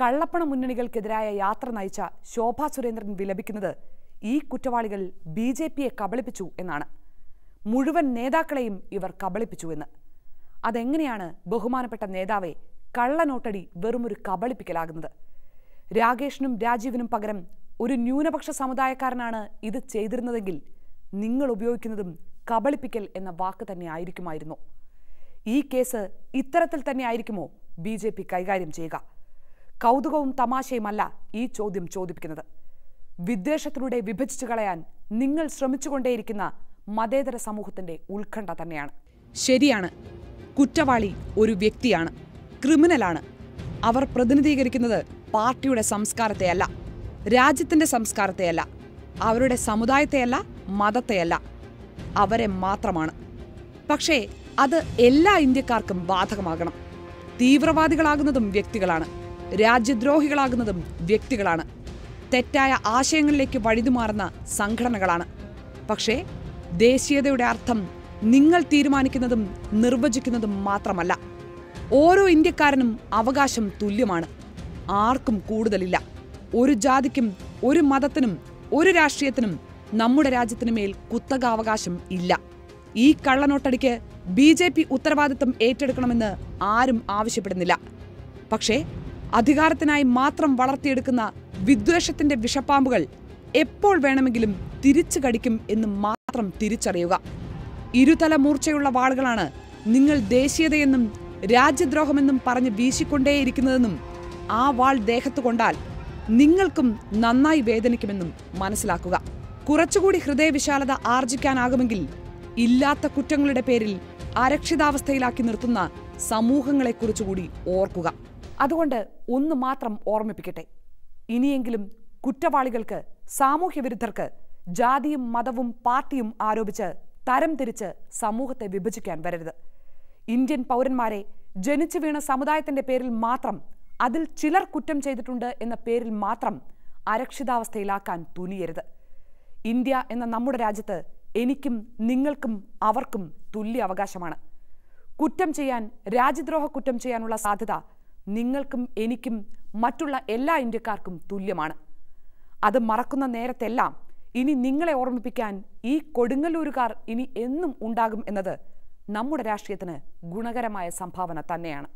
കള്ളപ്പണ മുന്നണികൾക്കെതിരായ യാത്ര നയിച്ച ശോഭാ സുരേന്ദ്രൻ വിലപിക്കുന്നത് ഈ കുറ്റവാളികൾ ബി ജെ പിയെ കബളിപ്പിച്ചു എന്നാണ്. മുഴുവൻ നേതാക്കളെയും ഇവർ കബളിപ്പിച്ചു എന്ന്. അതെങ്ങനെയാണ് ബഹുമാനപ്പെട്ട നേതാവെ കള്ളനോട്ടടി വെറുമൊരു കബളിപ്പിക്കലാകുന്നത്? രാകേഷിനും രാജീവിനും പകരം ഒരു ന്യൂനപക്ഷ സമുദായക്കാരനാണ് ഇത് ചെയ്തിരുന്നതെങ്കിൽ നിങ്ങൾ ഉപയോഗിക്കുന്നതും കബളിപ്പിക്കൽ എന്ന വാക്ക് തന്നെ ആയിരിക്കുമായിരുന്നു. ഈ കേസ് ഇത്തരത്തിൽ തന്നെ ആയിരിക്കുമോ ബി കൈകാര്യം ചെയ്യുക? കൗതുകവും തമാശയുമല്ല ഈ ചോദ്യം ചോദിപ്പിക്കുന്നത്. വിദ്വേഷത്തിലൂടെ വിഭജിച്ചു കളയാൻ നിങ്ങൾ ശ്രമിച്ചുകൊണ്ടേയിരിക്കുന്ന മതേതര സമൂഹത്തിന്റെ ഉത്കണ്ഠ തന്നെയാണ്. ശരിയാണ്. കുറ്റവാളി ഒരു വ്യക്തിയാണ്. ക്രിമിനലാണ്. അവർ പ്രതിനിധീകരിക്കുന്നത് പാർട്ടിയുടെ സംസ്കാരത്തെയല്ല രാജ്യത്തിന്റെ സംസ്കാരത്തെയല്ല അവരുടെ സമുദായത്തെയല്ല മതത്തെയല്ല. അവരെ മാത്രമാണ്. പക്ഷേ അത് എല്ലാ ഇന്ത്യക്കാർക്കും ബാധകമാകണം. തീവ്രവാദികളാകുന്നതും വ്യക്തികളാണ്. രാജ്യദ്രോഹികളാകുന്നതും വ്യക്തികളാണ്. തെറ്റായ ആശയങ്ങളിലേക്ക് വഴിതുമാറുന്ന സംഘടനകളാണ്. പക്ഷേ ദേശീയതയുടെ അർത്ഥം നിങ്ങൾ തീരുമാനിക്കുന്നതും നിർവചിക്കുന്നതും മാത്രമല്ല. ഓരോ ഇന്ത്യക്കാരനും അവകാശം തുല്യമാണ്. ആർക്കും കൂടുതലില്ല. ഒരു ജാതിക്കും ഒരു മതത്തിനും ഒരു രാഷ്ട്രീയത്തിനും നമ്മുടെ രാജ്യത്തിനു മേൽ കുത്തകാവകാശം ഇല്ല. ഈ കള്ളനോട്ടടിക്ക് ബി ജെ പി ഉത്തരവാദിത്തം ഏറ്റെടുക്കണമെന്ന് ആരും ആവശ്യപ്പെടുന്നില്ല. പക്ഷേ അധികാരത്തിനായി മാത്രം വളർത്തിയെടുക്കുന്ന വിദ്വേഷത്തിന്റെ വിഷപ്പാമ്പുകൾ എപ്പോൾ വേണമെങ്കിലും തിരിച്ചു കടിക്കും എന്ന് മാത്രം തിരിച്ചറിയുക. ഇരുതല മൂർച്ചയുള്ള വാളുകളാണ് നിങ്ങൾ ദേശീയതയെന്നും രാജ്യദ്രോഹമെന്നും പറഞ്ഞ് വീശിക്കൊണ്ടേയിരിക്കുന്നതെന്നും ആ വാൾ ദേഹത്തു കൊണ്ടാൽ നിങ്ങൾക്കും നന്നായി വേദനിക്കുമെന്നും മനസ്സിലാക്കുക. കുറച്ചുകൂടി ഹൃദയവിശാലത ആർജിക്കാനാകുമെങ്കിൽ ഇല്ലാത്ത കുറ്റങ്ങളുടെ പേരിൽ അരക്ഷിതാവസ്ഥയിലാക്കി നിർത്തുന്ന സമൂഹങ്ങളെക്കുറിച്ചുകൂടി ഓർക്കുക. അതുകൊണ്ട് ഒന്ന് മാത്രം ഓർമ്മിപ്പിക്കട്ടെ. ഇനിയെങ്കിലും കുറ്റവാളികൾക്ക് സാമൂഹ്യ വിരുദ്ധർക്ക് ജാതിയും മതവും പാർട്ടിയും ആരോപിച്ച് തരം തിരിച്ച് സമൂഹത്തെ വിഭജിക്കാൻ വരരുത്. ഇന്ത്യൻ പൗരന്മാരെ ജനിച്ചു വീണ സമുദായത്തിന്റെ പേരിൽ മാത്രം അതിൽ ചിലർ കുറ്റം ചെയ്തിട്ടുണ്ട് എന്ന പേരിൽ മാത്രം അരക്ഷിതാവസ്ഥയിലാക്കാൻ തുനിയരുത്. ഇന്ത്യ എന്ന നമ്മുടെ രാജ്യത്ത് എനിക്കും നിങ്ങൾക്കും അവർക്കും തുല്യ അവകാശമാണ്. കുറ്റം ചെയ്യാൻ രാജ്യദ്രോഹ കുറ്റം ചെയ്യാനുള്ള സാധ്യത നിങ്ങൾക്കും എനിക്കും മറ്റുള്ള എല്ലാ ഇന്ത്യക്കാർക്കും തുല്യമാണ്. അത് മറക്കുന്ന നേരത്തെല്ലാം ഇനി നിങ്ങളെ ഓർമ്മിപ്പിക്കാൻ ഈ കൊടുങ്ങല്ലൂരുകാർ ഇനി എന്നും ഉണ്ടാകും എന്നത് നമ്മുടെ രാഷ്ട്രീയത്തിന് ഗുണകരമായ സംഭാവന തന്നെയാണ്.